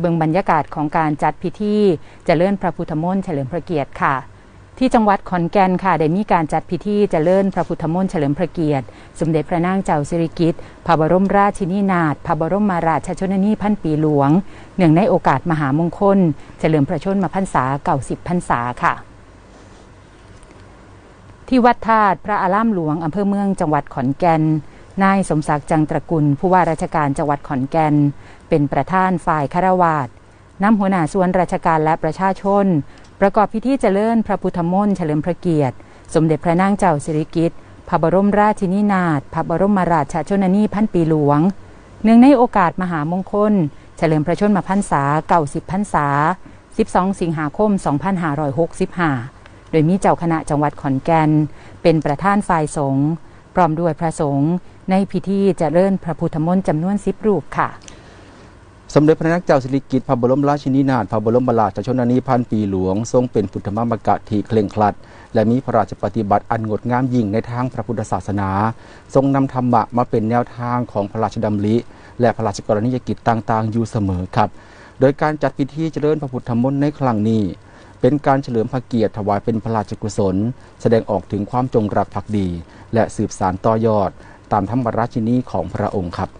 เบิงบรรยากาศของการจัดพิธีเจริญพระพุทธมนต์เฉลิมพระเกียรติค่ะ ที่จังหวัดขอนแก่นค่ะได้มีการจัดพิธีเจริญพระพุทธมนต์เฉลิมพระเกียรติ สมเด็จพระนางเจ้าสิริกิติ์พระบรมราชินีนาถพระบรมมาราชชนนีพันปีหลวงเนื่องในโอกาสมหามงคล เฉลิมพระชนมพรรษาเก่าสิบพรรษาค่ะที่วัดธาตุพระอารามหลวงอำเภอเมืองจังหวัดขอนแก่น นายสมศักดิ์จังตระกุล ผู้ว่าราชการจังหวัดขอนแก่น เป็นประธานฝ่ายคารวาสนำหัวหน้าส่วนราชการและประชาชน ประกอบพิธีเจริญพระพุทธมนต์เฉลิมพระเกียรติ สมเด็จพระนางเจ้าสิริกิติ์พระบรมราชินีนาถพระบรมราชชนนีพันปีหลวง เนื่องในโอกาสมหามงคล เฉลิมพระชนมพรรษาเก่าสิบพรรษา 12 สิงหาคม 2565 โดยมีเจ้าคณะจังหวัดขอนแก่น เป็นประธานฝ่ายสงฆ์พร้อมด้วยพระสงฆ์ ในพิธีเจริญพระพุทธมนต์จำนวนสิบรูปค่ะ สมเด็จพระนางเจ้าสิริกิติ์พระบรมราชินีนาถพระบรมราชชนนีพันปีหลวง ทรงเป็นพุทธมามกะที่เคร่งครัด และมีพระราชปฏิบัติอันงดงามยิ่งในทางพระพุทธศาสนา ทรงนำธรรมะมาเป็นแนวทางของพระราชดำริ และพระราชกรณียกิจต่างๆ อยู่เสมอครับ โดยการจัดพิธีเจริญพระพุทธมนต์ในครั้งนี้เป็นการเฉลิมพระเกียรติถวายเป็นพระราชกุศล แสดงออกถึงความจงรักภักดี และสืบสานต่อยอด ตามธรรมราชินีของพระองค์ครับ